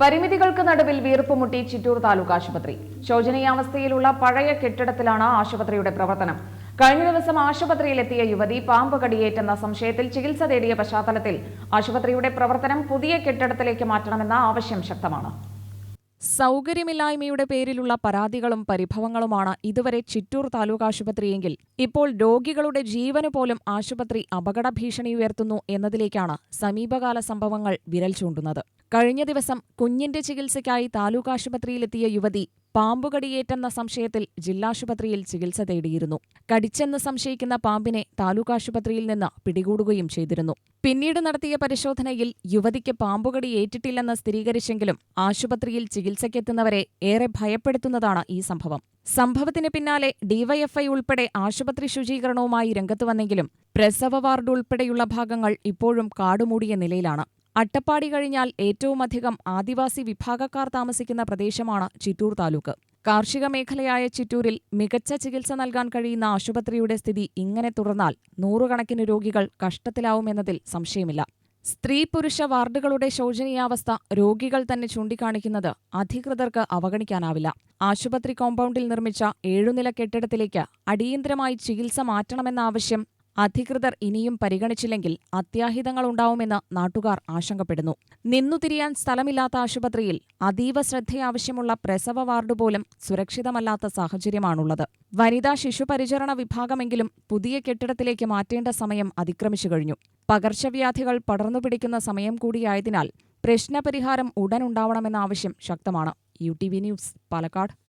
പരിമിതികൾക്ക് നടുവിൽ വീർപ്പുമുട്ടി ചിറ്റൂർ താലൂക്ക് ആശുപത്രി. ശോചനീയാവസ്ഥയിലുള്ള പഴയ കെട്ടിടത്തിലാണ് ആശുപത്രിയുടെ പ്രവർത്തനം. കഴിഞ്ഞ ദിവസം ആശുപത്രിയിലെത്തിയ യുവതി പാമ്പ് കടിയേറ്റെന്ന സംശയത്തിൽ ചികിത്സ തേടിയ പശ്ചാത്തലത്തിൽ ആശുപത്രിയുടെ പ്രവർത്തനം പുതിയ കെട്ടിടത്തിലേക്ക് മാറ്റണമെന്ന ആവശ്യം ശക്തമാണ്. സൗകര്യമില്ലായ്മയുടെ പേരിലുള്ള പരാതികളും പരിഭവങ്ങളുമാണ് ഇതുവരെ ചിറ്റൂർ താലൂക്ക് ആശുപത്രിയെങ്കിൽ. ഇപ്പോൾ രോഗികളുടെ ജീവന് പോലും ആശുപത്രി അപകട ഭീഷണി ഉയർത്തുന്നു എന്നതിലേക്കാണ് സമീപകാല സംഭവങ്ങൾ വിരൽ ചൂണ്ടുന്നത്. കഴിഞ്ഞ ദിവസം കുഞ്ഞിന്റെ ചികിത്സയ്ക്കായി താലൂക്ക് ആശുപത്രിയിലെത്തിയ യുവതി പാമ്പുകടിയേറ്റെന്ന സംശയത്തിൽ ജില്ലാശുപത്രിയിൽ ചികിത്സ തേടിയിരുന്നു. കടിച്ചെന്ന് സംശയിക്കുന്ന പാമ്പിനെ താലൂക്ക് ആശുപത്രിയിൽ നിന്ന് പിടികൂടുകയും ചെയ്തിരുന്നു. പിന്നീട് നടത്തിയ പരിശോധനയിൽ യുവതിക്ക് പാമ്പുകടി ഏറ്റിട്ടില്ലെന്ന് സ്ഥിരീകരിച്ചെങ്കിലും ആശുപത്രിയിൽ ചികിത്സയ്ക്കെത്തുന്നവരെ ഏറെ ഭയപ്പെടുത്തുന്നതാണ് ഈ സംഭവം. സംഭവത്തിന് പിന്നാലെ ഡിവൈഎഫ്ഐ ഉൾപ്പെടെ ആശുപത്രി ശുചീകരണവുമായി രംഗത്തുവന്നെങ്കിലും പ്രസവ വാർഡ് ഉൾപ്പെടെയുള്ള ഭാഗങ്ങൾ ഇപ്പോഴും കാടുമൂടിയ നിലയിലാണ്. അട്ടപ്പാടി കഴിഞ്ഞാൽ ഏറ്റവുമധികം ആദിവാസി വിഭാഗക്കാർ താമസിക്കുന്ന പ്രദേശമാണ് ചിറ്റൂർ താലൂക്ക്. കാർഷിക മേഖലയായ ചിറ്റൂരിൽ മികച്ച ചികിത്സ നൽകാൻ കഴിയുന്ന ആശുപത്രിയുടെ സ്ഥിതി ഇങ്ങനെ തുടർന്നാൽ നൂറുകണക്കിന് രോഗികൾ കഷ്ടത്തിലാവുമെന്നതിൽ സംശയമില്ല. സ്ത്രീ പുരുഷ വാർഡുകളുടെ ശോചനീയാവസ്ഥ രോഗികൾ തന്നെ ചൂണ്ടിക്കാണിക്കുന്നത് അധികൃതർക്ക് അവഗണിക്കാനാവില്ല. ആശുപത്രി കോമ്പൗണ്ടിൽ നിർമ്മിച്ച ഏഴുനില കെട്ടിടത്തിലേക്ക് അടിയന്തരമായി ചികിത്സ മാറ്റണമെന്ന ആവശ്യം അധികൃതർ ഇനിയും പരിഗണിച്ചില്ലെങ്കിൽ അത്യാഹിതങ്ങളുണ്ടാവുമെന്ന് നാട്ടുകാർ ആശങ്കപ്പെടുന്നു. നിന്നുതിരിയാൻ സ്ഥലമില്ലാത്ത ആശുപത്രിയിൽ അതീവ ശ്രദ്ധയാവശ്യമുള്ള പ്രസവ വാർഡ് പോലും സുരക്ഷിതമല്ലാത്ത സാഹചര്യമാണുള്ളത്. വനിതാ ശിശുപരിചരണ വിഭാഗമെങ്കിലും പുതിയ കെട്ടിടത്തിലേക്ക് മാറ്റേണ്ട സമയം അതിക്രമിച്ചു കഴിഞ്ഞു. പകർച്ചവ്യാധികൾ പടർന്നുപിടിക്കുന്ന സമയം കൂടിയായതിനാൽ പ്രശ്നപരിഹാരം ഉടൻ ഉണ്ടാവണമെന്ന ആവശ്യം ശക്തമാണ്. U T V news Palakkad.